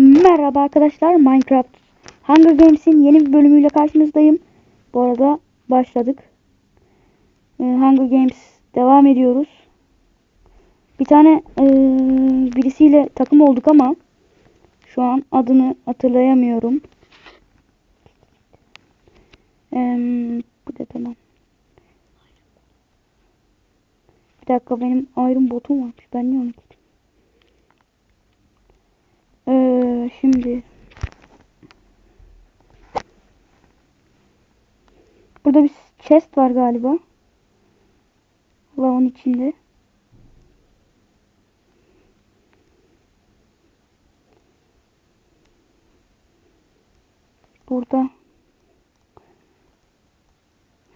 Merhaba arkadaşlar Minecraft Hunger Games'in yeni bir bölümüyle karşınızdayım. Bu arada başladık. Ee, Hunger Games devam ediyoruz. Bir tane ee, birisiyle takım olduk ama şu an adını hatırlayamıyorum. Ee, bu da tamam. Bir dakika benim Iron botum varmış. Ben niye onu şimdi burada bir chest var galiba. Lavın içinde. Burada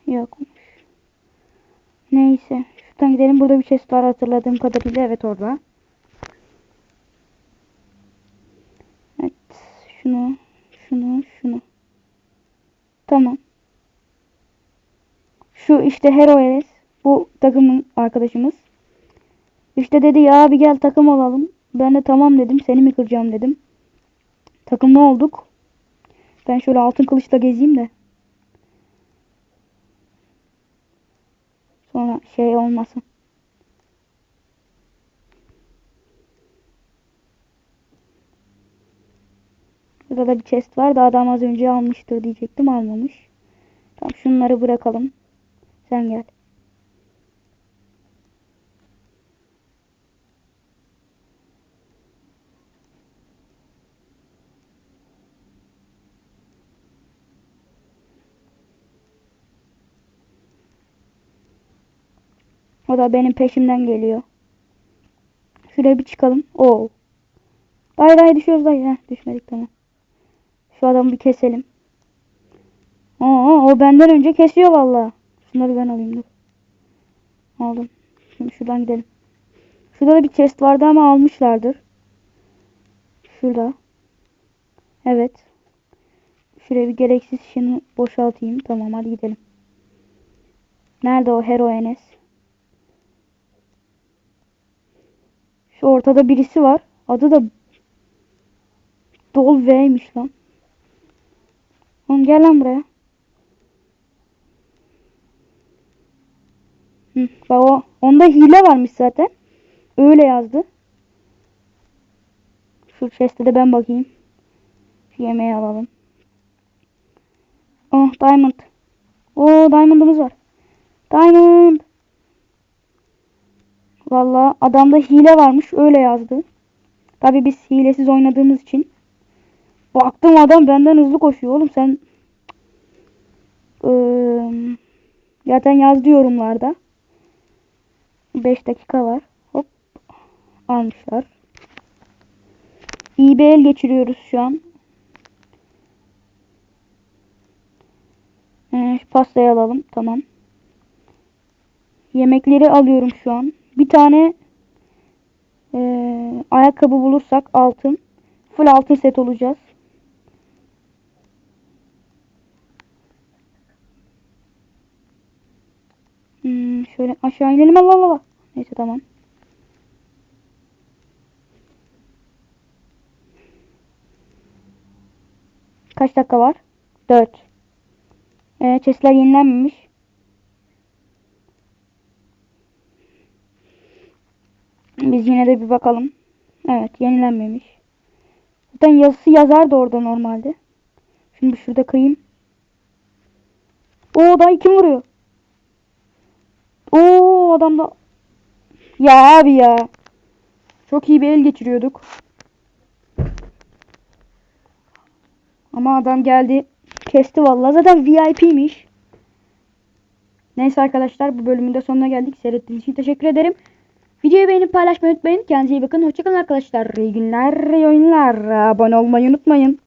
yokmuş. Neyse. Şuradan gidelim. Burada bir chest var hatırladığım kadarıyla. Evet orada. Evet. Şunu, şunu, şunu. Tamam. Şu işte Hero Eres. Bu takımın arkadaşımız. İşte dedi ya abi gel takım olalım. Ben de tamam dedim. Seni mi kıracağım dedim. Takımlı olduk. Ben şöyle altın kılıçla gezeyim de. Sonra şey olmasın. Burada da bir chest var. Daha adam az önce almıştır diyecektim. Almamış. Tamam şunları bırakalım. Sen gel. O da benim peşimden geliyor. Şuraya bir çıkalım. Oo. Dayı düşüyoruz dayı. Heh, düşmedik tamam. Şu adamı bir keselim. Oo, o benden önce kesiyor valla. Şunları ben alayım dur. Aldım. Şimdi şuradan gidelim. Şurada da bir chest vardı ama almışlardır. Şurada. Evet. Şuraya bir gereksiz şunu boşaltayım. Tamam hadi gidelim. Nerede o Hero Enes? Şu ortada birisi var. Adı da Dol V'ymiş lan. Oğlum gel lan buraya. Hı, bak o. Onda hile varmış zaten. Öyle yazdı. Şu chest'e de ben bakayım. Şu yemeği alalım. Oh diamond. Oo diamond'ımız var. Diamond. Valla adamda hile varmış. Öyle yazdı. Tabi biz hilesiz oynadığımız için. Baktım adam benden hızlı koşuyor oğlum sen. Ee, zaten yazdı yorumlarda. 5 dakika var. Hop. Almışlar. İyi bir geçiriyoruz şu an. Ee, pastayı alalım. Tamam. Yemekleri alıyorum şu an. Bir tane ee, ayakkabı bulursak altın. Full altın set olacağız. Şöyle aşağı inelim. Allah Allah. Neyse tamam. Kaç dakika var? 4. Ee, chestler yenilenmemiş. Biz yine de bir bakalım. Evet yenilenmemiş. Zaten yazısı yazardı orada normalde. Şimdi şurada kıyayım. Oo dayı kim vuruyor? Oo adam da ya abi ya. Çok iyi bir el geçiriyorduk. Ama adam geldi. Kesti vallahi. Zaten VIP'miş. Neyse arkadaşlar bu bölümün de sonuna geldik. Seyrettiğiniz için teşekkür ederim. Videoyu beğenip paylaşmayı unutmayın. Kendinize iyi bakın. Hoşçakalın arkadaşlar. İyi günler, iyi oyunlar. Abone olmayı unutmayın.